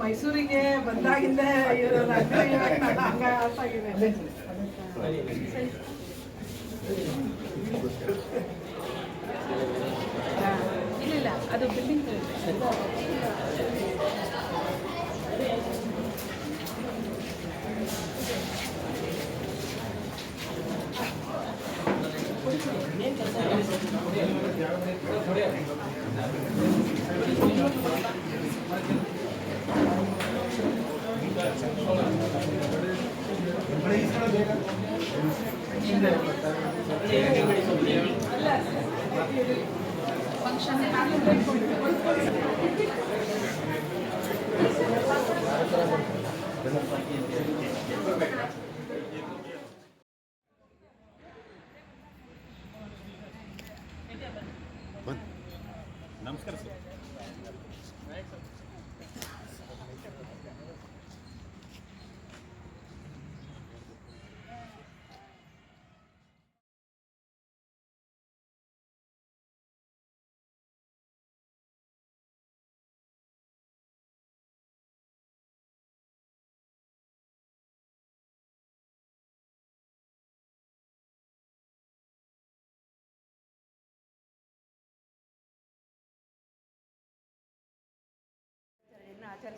ಮೈಸೂರಿಗೆ ಬಂದಾಗಿಂದ ಇವ್ರು ನನ್ಗೆ ಇವಾಗ ನನ್ನ ಹಂಗ ಆಗಿದೆ ಹಾ, ಇಲ್ಲ ಇಲ್ಲ ಅದು ಬಿಲ್ಡಿಂಗ್ ಫಂಕ್ಷನ್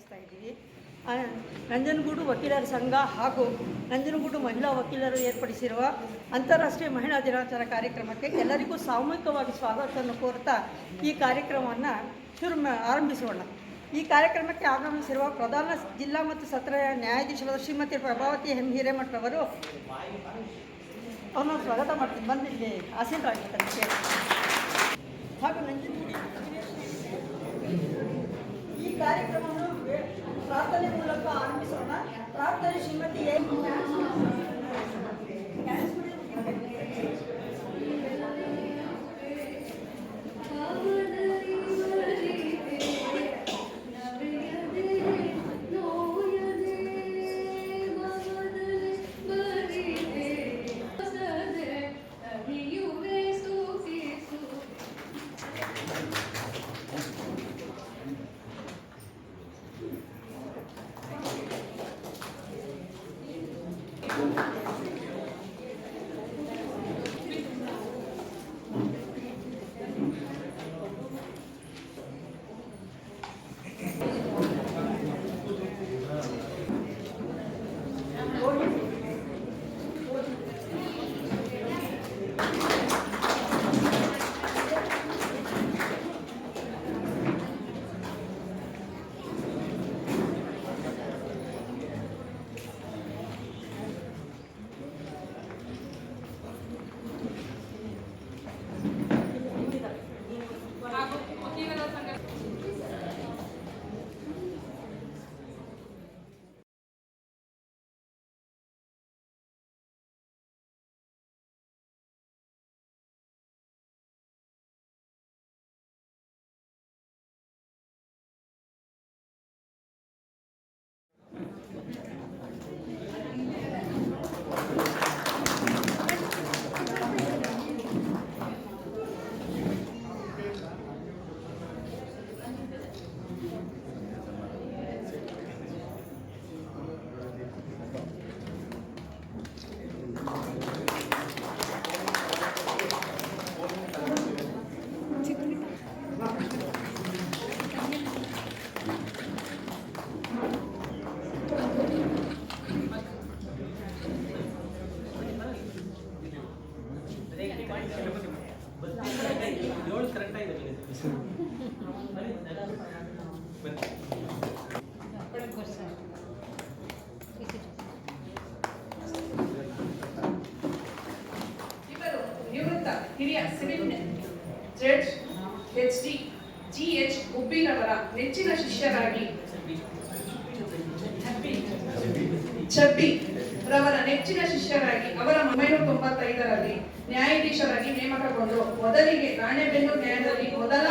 ಆಚರಿಸ್ತಾ ಇದ್ದೀವಿ. ನಂಜನಗೂಡು ವಕೀಲರ ಸಂಘ ಹಾಗೂ ನಂಜನಗೂಡು ಮಹಿಳಾ ವಕೀಲರು ಏರ್ಪಡಿಸಿರುವ ಅಂತಾರಾಷ್ಟ್ರೀಯ ಮಹಿಳಾ ದಿನಾಚರಣೆ ಕಾರ್ಯಕ್ರಮಕ್ಕೆ ಎಲ್ಲರಿಗೂ ಸಾಮೂಹಿಕವಾಗಿ ಸ್ವಾಗತವನ್ನು ಕೋರುತ್ತಾ ಈ ಕಾರ್ಯಕ್ರಮವನ್ನು ಶುರು ಆರಂಭಿಸೋಣ. ಈ ಕಾರ್ಯಕ್ರಮಕ್ಕೆ ಆಗಮಿಸಿರುವ ಪ್ರಧಾನ ಜಿಲ್ಲಾ ಮತ್ತು ಸತ್ರ ನ್ಯಾಯಾಧೀಶರಾದ ಶ್ರೀಮತಿ ಪ್ರಭಾವತಿ ಎಂ ಹಿರೇಮಠರವರು ಅವನ ಸ್ವಾಗತ ಮಾಡ್ತೀನಿ. ಬಂದಿಲ್ಲಿ ಆಶೀರ್ವಾದ ಹಾಗೂ ನಂಜನಗೂಡು ಈ ಕಾರ್ಯಕ್ರಮವನ್ನು ಪ್ರಾರ್ಥನೆ ಮೂಲಕ ಆರಂಭಿಸೋಣ ಪ್ರಾರ್ಥನೆ ಶ್ರೀಮತಿ ಇವರು ನಿವೃತ್ತ ಹಿರಿಯ civil judge H D G H ಗುಬ್ಬಿರವರ ನೆಚ್ಚಿನ ಶಿಷ್ಯರಾಗಿ ಚಬ್ಬಿ ರವರ ನೆಚ್ಚಿನ ಶಿಷ್ಯರಾಗಿ ಅವರ ಒಂಬೈನೂರ ತೊಂಬತ್ತೈದರಲ್ಲಿ ನ್ಯಾಯಾಧೀಶರಾಗಿ ನೇಮಕಗೊಂಡು ಮೊದಲಿಗೆ ರಾಣೆಬೆನ್ನೂರು ನ್ಯಾಯದಲ್ಲಿ ಮೊದಲ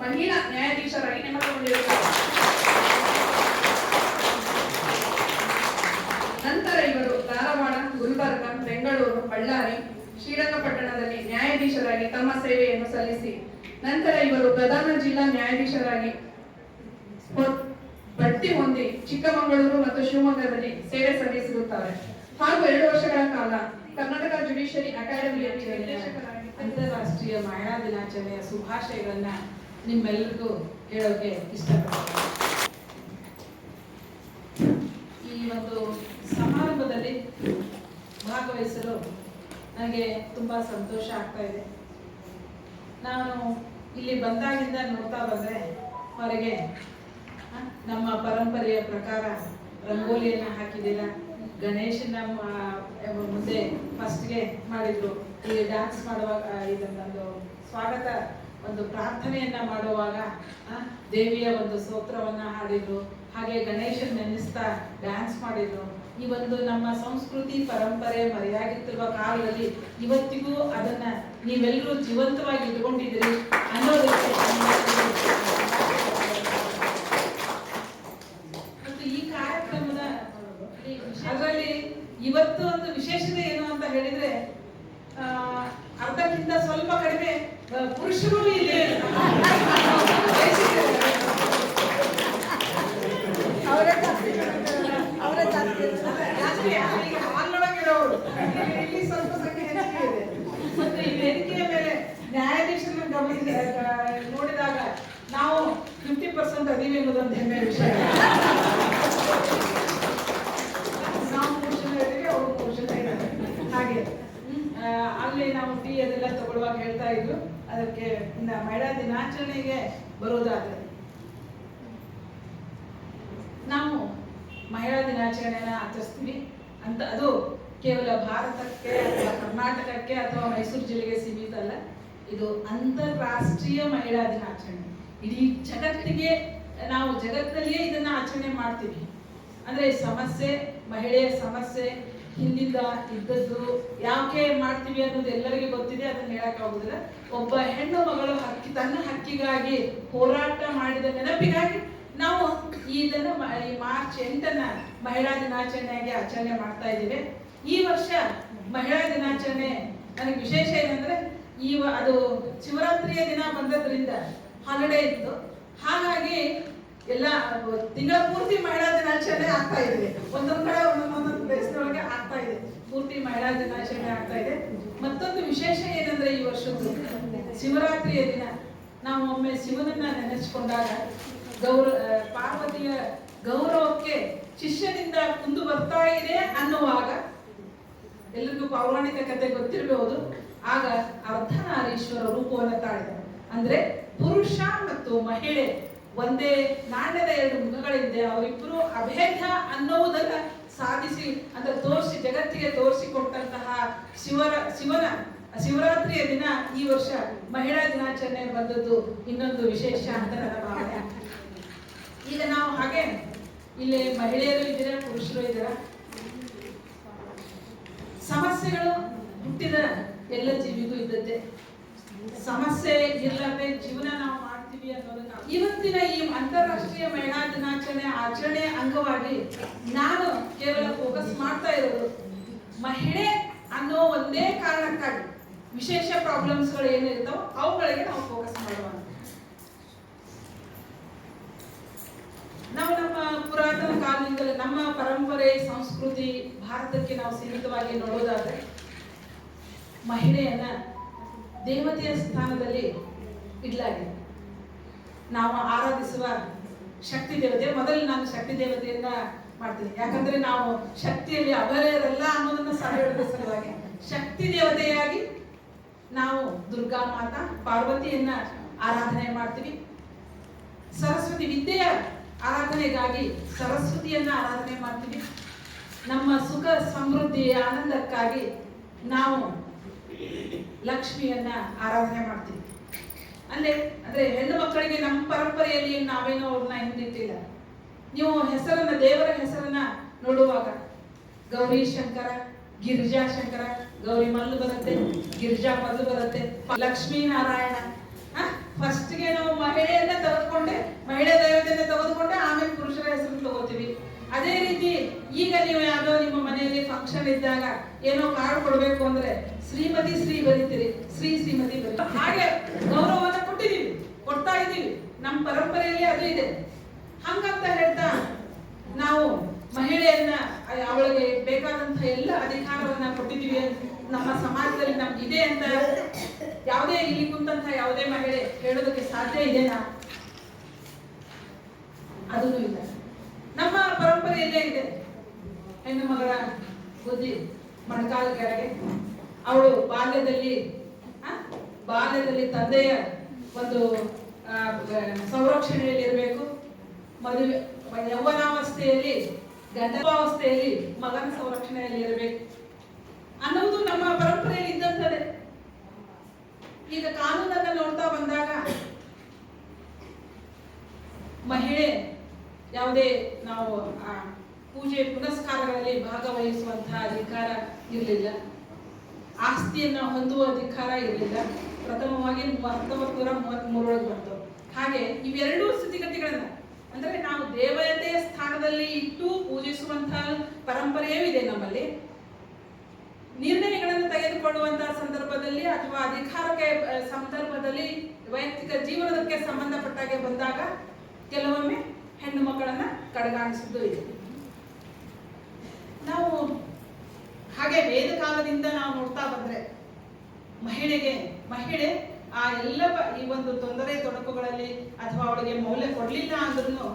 ಮಹಿಳಾ ನ್ಯಾಯಾಧೀಶರಾಗಿ ನೇಮಕಗೊಂಡಿರುತ್ತಾರೆ ನಂತರ ಇವರು ಧಾರವಾಡ ಗುಲ್ಬರ್ಗ ಬೆಂಗಳೂರು, ಬಳ್ಳಾರಿ, ಶ್ರೀರಂಗಪಟ್ಟಣದಲ್ಲಿ ನ್ಯಾಯಾಧೀಶರಾಗಿ ತಮ್ಮ ಸೇವೆಯನ್ನು ಸಲ್ಲಿಸಿ. ನಂತರ ಇವರು ಪ್ರಧಾನ ಜಿಲ್ಲಾ ನ್ಯಾಯಾಧೀಶರಾಗಿ ಬಡ್ತಿ ಹೊಂದಿ ಚಿಕ್ಕಮಗಳೂರು ಮತ್ತು ಶಿವಮೊಗ್ಗದಲ್ಲಿ ಸೇವೆ ಸಲ್ಲಿಸಿರುತ್ತಾರೆ. ಹಾಗೂ ಎರಡು ವರ್ಷಗಳ ಕಾಲ ಕರ್ನಾಟಕ ಜುಡಿಷಿಯರಿ ಅಕಾಡೆಮಿಯ ಅಂತಾರಾಷ್ಟ್ರೀಯ ಮಹಿಳಾ ದಿನಾಚರಣೆಯ ಶುಭಾಶಯಗಳನ್ನ ನಿಮ್ಮೆಲ್ಲರಿಗೂ ಹೇಳೋಕೆ ಇಷ್ಟಪಡ್ತೀನಿ. ಈ ಒಂದು ಸಮಾರಂಭದಲ್ಲಿ ಭಾಗವಹಿಸಲು ನನಗೆ ತುಂಬ ಸಂತೋಷ ಆಗ್ತಾ ಇದೆ. ನಾನು ಇಲ್ಲಿ ಬಂದಾಗಿಂದ ನೋಡ್ತಾ ಬಂದರೆ ಅವರಿಗೆ ನಮ್ಮ ಪರಂಪರೆಯ ಪ್ರಕಾರ ರಂಗೋಲಿಯನ್ನು ಹಾಕಿದ್ದೀರ ಗಣೇಶನ ಮುಂದೆ ಫಸ್ಟ್ಗೆ ಮಾಡಿದ್ರು. ಇಲ್ಲಿ ಡ್ಯಾನ್ಸ್ ಮಾಡುವಾಗ ಇದನ್ನೊಂದು ಸ್ವಾಗತ, ಒಂದು ಪ್ರಾರ್ಥನೆಯನ್ನ ಮಾಡುವಾಗ ದೇವಿಯ ಒಂದು ಸ್ತೋತ್ರವನ್ನ ಹಾಡಿದ್ರು. ಹಾಗೆ ಗಣೇಶನ್ ನೆನೆಸ್ತಾ ಡ್ಯಾನ್ಸ್ ಮಾಡಿದ್ರು. ಈ ಒಂದು ನಮ್ಮ ಸಂಸ್ಕೃತಿ ಪರಂಪರೆ ಮರೆಯಾಗಿತ್ತಿರುವ ಕಾಲದಲ್ಲಿ ಇವತ್ತಿಗೂ ಅದನ್ನ ನೀವೆಲ್ಲರೂ ಜೀವಂತವಾಗಿ ಇಟ್ಕೊಂಡಿದ್ದೀರಿ ಅನ್ನೋದಕ್ಕೆ ಮತ್ತು ಈ ಕಾರ್ಯಕ್ರಮದ ಅದರಲ್ಲಿ ಇವತ್ತು ಒಂದು ವಿಶೇಷತೆ ಏನು ಅಂತ ಹೇಳಿದ್ರೆ ಅರ್ಧಕ್ಕಿಂತ ಸ್ವಲ್ಪ ಕಡಿಮೆ ಪುರುಷರು ಇಲ್ಲಿ. ಅವರೇ ಇಲ್ಲಿ- ಸ್ವಲ್ಪ ಸಂಖ್ಯೆ ಇದೆ ಮತ್ತೆ ಈ ವೇದಿಕೆಯ ಮೇಲೆ ನೋಡಿದಾಗ ನಾವು ಫಿಫ್ಟಿ ಪರ್ಸೆಂಟ್ ಅದೀವಿ ಎನ್ನುವುದೊಂದು ಹೆಮ್ಮೆಯ ವಿಷಯ ನಾವು ಇದ್ದೀವಿ ಅವರು ಹಾಗೆ ಅಲ್ಲಿ ನಾವು ಟೀ ಅದೆಲ್ಲ ತಗೊಳ್ಳುವಾಗ ಹೇಳ್ತಾ ಇದ್ರು ಅದಕ್ಕೆ ಮಹಿಳಾ ದಿನಾಚರಣೆಗೆ ಬರೋದಾದ್ರೆ ನಾವು ಮಹಿಳಾ ದಿನಾಚರಣೆನ ಆಚರಿಸ್ತೀವಿ ಅಂತ, ಅದು ಕೇವಲ ಭಾರತಕ್ಕೆ ಅಥವಾ ಕರ್ನಾಟಕಕ್ಕೆ ಅಥವಾ ಮೈಸೂರು ಜಿಲ್ಲೆಗೆ ಸೀಮಿತ ಅಲ್ಲ. ಇದು ಅಂತಾರಾಷ್ಟ್ರೀಯ ಮಹಿಳಾ ದಿನಾಚರಣೆ. ಇಡೀ ಜಗತ್ತಿಗೆ, ನಾವು ಜಗತ್ತಿನಲ್ಲಿಯೇ ಇದನ್ನ ಆಚರಣೆ ಮಾಡ್ತೀವಿ. ಅಂದ್ರೆ ಸಮಸ್ಯೆ, ಮಹಿಳೆಯ ಸಮಸ್ಯೆ ಹಿಂದಿಂದ ಇದ್ದದ್ದು, ಯಾಕೆ ಮಾಡ್ತೀವಿ ಅನ್ನೋದು ಎಲ್ಲರಿಗೂ ಗೊತ್ತಿದೆ, ಅದನ್ನ ಹೇಳಕ್ ಒಬ್ಬ ಹೆಣ್ಣು ಮಗಳು ಹಕ್ಕಿ, ತನ್ನ ಹಕ್ಕಿಗಾಗಿ ಹೋರಾಟ ಮಾಡಿದ ನೆನಪಿಗಾಗಿ ನಾವು ಇದನ್ನು ಮಾರ್ಚ್ ಎಂಟನ್ನ ಮಹಿಳಾ ದಿನಾಚರಣೆಯಾಗಿ ಆಚರಣೆ ಮಾಡ್ತಾ ಇದ್ದೀವಿ. ಈ ವರ್ಷ ಮಹಿಳಾ ದಿನಾಚರಣೆ ನನಗೆ ವಿಶೇಷ ಏನಂದ್ರೆ ಈ ಅದು ಶಿವರಾತ್ರಿಯ ದಿನ ಬಂದದ್ರಿಂದ ಹಾಲಿಡೇ ಇತ್ತು. ಹಾಗಾಗಿ ಎಲ್ಲ ತಿಂಗಳ ಪೂರ್ತಿ ಮಹಿಳಾ ದಿನಾಚರಣೆ ಆಗ್ತಾ ಇದೆ. ಒಂದೊಂದ್ ಕಡೆ ಒಂದೊಂದೊಂದೊಂದು ಪ್ಲೇಸ್ನೊಳಗೆ ಆಗ್ತಾ ಇದೆ. ಪೂರ್ತಿ ಮಹಿಳಾ ದಿನಾಚರಣೆ ಆಗ್ತಾ ಇದೆ. ಮತ್ತೊಂದು ವಿಶೇಷ ಏನಂದ್ರೆ ಈ ವರ್ಷದ್ದು ಶಿವರಾತ್ರಿಯ ದಿನ. ನಾವು ಒಮ್ಮೆ ಶಿವನನ್ನ ನೆನೆಸ್ಕೊಂಡಾಗ ಗೌರ ಪಾರ್ವತಿಯ ಗೌರವಕ್ಕೆ ಶಿಷ್ಯನಿಂದ ಕುಂದು ಬರ್ತಾ ಇದೆ ಅನ್ನುವಾಗ ಎಲ್ಲರಿಗೂ ಪೌರಾಣಿಕ ಕಥೆ ಗೊತ್ತಿರಬಹುದು. ಆಗ ಅರ್ಧನಾರೀಶ್ವರ ರೂಪವನ್ನು ತಾಳಿದ. ಅಂದ್ರೆ ಪುರುಷ ಮತ್ತು ಮಹಿಳೆ ಒಂದೇ ನಾಣ್ಯದ ಎರಡು ಮುಖಗಳಿದ್ದೆ ಅವರಿಬ್ಬರು ಅಭೇದ ಅನ್ನುವುದನ್ನ ಸಾಧಿಸಿ, ಅಂದ್ರೆ ತೋರಿಸಿ, ಜಗತ್ತಿಗೆ ತೋರಿಸಿಕೊಟ್ಟಂತಹ ಶಿವರ, ಶಿವನ, ಶಿವರಾತ್ರಿಯ ದಿನ ಈ ವರ್ಷ ಮಹಿಳಾ ದಿನಾಚರಣೆ ಬಂದದ್ದು ಇನ್ನೊಂದು ವಿಶೇಷ ಅಂತ ನನ್ನ ಭಾವನೆ. ಈಗ ನಾವು ಹಾಗೆ ಇಲ್ಲಿ ಮಹಿಳೆಯರು ಇದ್ದೀರಾ, ಪುರುಷರು ಇದ್ದೀರಾ? ಸಮಸ್ಯೆಗಳು ಹುಟ್ಟಿದ ಎಲ್ಲ ಜೀವಿಗೂ ಇದ್ದದ್ದೇ. ಸಮಸ್ಯೆ ಇಲ್ಲದೆ ಜೀವನ ನಾವು ಮಾಡ್ತೀವಿ ಅನ್ನೋದನ್ನ ಇವತ್ತಿನ ಈ ಅಂತಾರಾಷ್ಟ್ರೀಯ ಮಹಿಳಾ ದಿನಾಚರಣೆ ಆಚರಣೆ ಅಂಗವಾಗಿ ನಾನು ಕೇವಲ ಫೋಕಸ್ ಮಾಡ್ತಾ ಇರೋದು, ಮಹಿಳೆ ಅನ್ನೋ ಒಂದೇ ಕಾರಣಕ್ಕಾಗಿ ವಿಶೇಷ ಪ್ರಾಬ್ಲಮ್ಸ್ಗಳು ಏನಿರ್ತಾವೋ ಅವುಗಳಿಗೆ ನಾವು ಫೋಕಸ್ ಮಾಡುವ ನಾವು ನಮ್ಮ ಪುರಾತನ ಕಾಲದಿಂದಲೇ ನಮ್ಮ ಪರಂಪರೆ, ಸಂಸ್ಕೃತಿ ಭಾರತಕ್ಕೆ ನಾವು ಸೀಮಿತವಾಗಿ ನೋಡೋದಾದ್ರೆ ಮಹಿಳೆಯನ್ನ ದೇವತೆಯ ಸ್ಥಾನದಲ್ಲಿ ಇಡಲಾಗಿದೆ. ನಾವು ಆರಾಧಿಸುವ ಶಕ್ತಿ ದೇವತೆ, ಮೊದಲು ನಾನು ಶಕ್ತಿ ದೇವತೆಯನ್ನ ಮಾಡ್ತೀನಿ. ಯಾಕಂದ್ರೆ ನಾವು ಶಕ್ತಿಯಲ್ಲಿ ಅಬಲೆಯರಲ್ಲ ಅನ್ನೋದನ್ನ ಸಹ ಹೇಳೋದ್ರ ಸಲುವಾಗಿ ಶಕ್ತಿ ದೇವತೆಯಾಗಿ ನಾವು ದುರ್ಗಾ ಮಾತಾ, ಪಾರ್ವತಿಯನ್ನ ಆರಾಧನೆ ಮಾಡ್ತೀವಿ. ಸರಸ್ವತಿ ವಿದ್ಯೆಯ ಆರಾಧನೆಗಾಗಿ ಸರಸ್ವತಿಯನ್ನ ಆರಾಧನೆ ಮಾಡ್ತೀವಿ. ನಮ್ಮ ಸುಖ ಸಮೃದ್ಧಿ ಆನಂದಕ್ಕಾಗಿ ನಾವು ಲಕ್ಷ್ಮಿಯನ್ನ ಆರಾಧನೆ ಮಾಡ್ತೀವಿ. ಅಂದ್ರೆ ಅಂದ್ರೆ ಹೆಣ್ಣು ಮಕ್ಕಳಿಗೆ ನಮ್ಮ ಪರಂಪರೆಯಲ್ಲಿ ನಾವೇನೋ ಅವ್ರನ್ನ ಹಿಂದಿಟ್ಟಿಲ್ಲ. ನೀವು ಹೆಸರನ್ನ, ದೇವರ ಹೆಸರನ್ನ ನೋಡುವಾಗ ಗೌರಿ ಶಂಕರ, ಗಿರಿಜಾ ಶಂಕರ, ಗೌರಿ ಮಲ್ಲು ಬರುತ್ತೆ, ಗಿರಿಜಾ ಮಲ್ಲು ಬರುತ್ತೆ ಲಕ್ಷ್ಮೀ ನಾರಾಯಣ ಫಸ್ಟ್ಗೆ ನಾವು ಮಹಿಳೆಯನ್ನ ತೆಗೆದುಕೊಂಡೆ, ಮಹಿಳೆ ದೈವತೆಯನ್ನ ತೆಗೆದುಕೊಂಡೆ, ಆಮೇಲೆ ಪುರುಷರ ಹೆಸರು ತಗೋತೀವಿ. ಅದೇ ರೀತಿ ಈಗ ನೀವು ಯಾವ್ದೋ ನಿಮ್ಮ ಮನೆಯಲ್ಲಿ ಫಂಕ್ಷನ್ ಇದ್ದಾಗ ಏನೋ ಕಾರ್ಡ್ ಕೊಡ್ಬೇಕು ಅಂದ್ರೆ ಶ್ರೀಮತಿ ಶ್ರೀ ಬರೀತೀರಿ, ಶ್ರೀ ಶ್ರೀಮತಿ ಬರೀ ಹಾಗೆ ಗೌರವವನ್ನ ಕೊಟ್ಟಿದೀವಿ ಕೊಡ್ತಾ ಇದೀವಿ ನಮ್ಮ ಪರಂಪರೆಯಲ್ಲಿ ಅದು ಇದೆ. ಹಂಗಂತ ಹೇಳ್ತಾ ನಾವು ಮಹಿಳೆಯನ್ನ ಅವಳಿಗೆ ಬೇಕಾದಂತಹ ಎಲ್ಲ ಅಧಿಕಾರವನ್ನ ಕೊಟ್ಟಿದೀವಿ ನಮ್ಮ ಸಮಾಜದಲ್ಲಿ ನಮ್ಗೆ ಇದೆ ಅಂತ ಯಾವುದೇ ಇಲ್ಲಿ ಕುಂತಹ ಯಾವುದೇ ಮಹಿಳೆ ಹೇಳೋದಕ್ಕೆ ಸಾಧ್ಯ ಇದೆನಾ ಅದೂ ಇಲ್ಲ. ನಮ್ಮ ಪರಂಪರೆಯಲ್ಲೇ ಇದೆ. ಹೆಣ್ಣು ಮಗಳ ಬುದ್ಧಿ ಮಣಕಾಲ ಕೆಳಗೆ ಅವಳು ಬಾಲ್ಯದಲ್ಲಿ ಬಾಲ್ಯದಲ್ಲಿ ತಂದೆಯ ಒಂದು ಸಂರಕ್ಷಣೆಯಲ್ಲಿ ಇರಬೇಕು. ಮದುವೆ, ಯೌವನಾವಸ್ಥೆಯಲ್ಲಿ ಗಂಡಾವಸ್ಥೆಯಲ್ಲಿ ಮಗನ ಸಂರಕ್ಷಣೆಯಲ್ಲಿ ಇರಬೇಕು. ಅನ್ನುವುದು ನಮ್ಮ ಪರಂಪರೆಯಲ್ಲಿ ಇದ್ದಂಥದ್ದೇ ಈಗ ಕಾನೂನನ್ನ ನೋಡ್ತಾ ಬಂದಾಗ ಮಹಿಳೆ ಯಾವುದೇ ನಾವು, ಆ, ಪೂಜೆ ಪುನಸ್ಕಾರಗಳಲ್ಲಿ ಭಾಗವಹಿಸುವಂತಹ ಅಧಿಕಾರ ಇರಲಿಲ್ಲ. ಆಸ್ತಿಯನ್ನ ಹೊಂದುವ ಅಧಿಕಾರ ಇರಲಿಲ್ಲ. ಪ್ರಥಮವಾಗಿ ಹತ್ತೊಂಬತ್ತು ನೂರ ಮೂವತ್ತ್ ಮೂರೊಳಗೆ ಬಂತು. ಹಾಗೆ ಇವೆರಡೂ ಸ್ಥಿತಿಗತಿಗಳನ್ನ, ಅಂದ್ರೆ ನಾವು ದೇವತೆಯ ಸ್ಥಾನದಲ್ಲಿ ಇಟ್ಟು ಪೂಜಿಸುವಂತಹ ಪರಂಪರೆಯೂ ಇದೆ ನಮ್ಮಲ್ಲಿ. ತೆಗೆದುಕೊಳ್ಳುವಂತಹ ಸಂದರ್ಭದಲ್ಲಿ ಅಥವಾ ಅಧಿಕಾರಕ್ಕೆ ಸಂದರ್ಭದಲ್ಲಿ ವೈಯಕ್ತಿಕ ಜೀವನಕ್ಕೆ ಸಂಬಂಧಪಟ್ಟಾಗೆ ಬಂದಾಗ ಕೆಲವೊಮ್ಮೆ ಹೆಣ್ಣು ಮಕ್ಕಳನ್ನ ಕಡೆಗಾಣಿಸಿದ್ದು ಇದೆ. ನಾವು ಹಾಗೆ ವೇದ ಕಾಲದಿಂದ ನಾವು ನೋಡ್ತಾ ಬಂದ್ರೆ ಮಹಿಳೆಗೆ, ಮಹಿಳೆ ಆ ಎಲ್ಲ ಈ ಒಂದು ತೊಂದರೆ ತೊಡಕುಗಳಲ್ಲಿ ಅಥವಾ ಅವಳಿಗೆ ಮೌಲ್ಯ ಕೊಡ್ಲಿಲ್ಲ ಅಂದ್ರೂ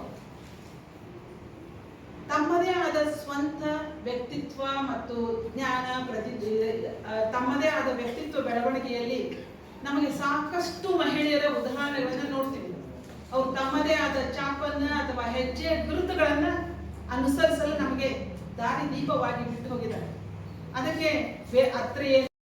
ತಮ್ಮದೇ ಆದ ಸ್ವಂತ ವ್ಯಕ್ತಿತ್ವ ಮತ್ತು ಜ್ಞಾನ ಪ್ರತಿ ತಮ್ಮದೇ ಆದ ವ್ಯಕ್ತಿತ್ವ ಬೆಳವಣಿಗೆಯಲ್ಲಿ ನಮಗೆ ಸಾಕಷ್ಟು ಮಹಿಳೆಯರ ಉದಾಹರಣೆಗಳನ್ನ ನೋಡ್ತೀವಿ. ಅವರು ತಮ್ಮದೇ ಆದ ಚಾಪನ್ನ ಅಥವಾ ಹೆಜ್ಜೆ ಗುರುತುಗಳನ್ನ ಅನುಸರಿಸಲು ನಮಗೆ ದಾರಿ ದೀಪವಾಗಿ ಬಿಟ್ಟು ಹೋಗಿದ್ದಾರೆ. ಅದಕ್ಕೆ ಅತ್ರೆಯ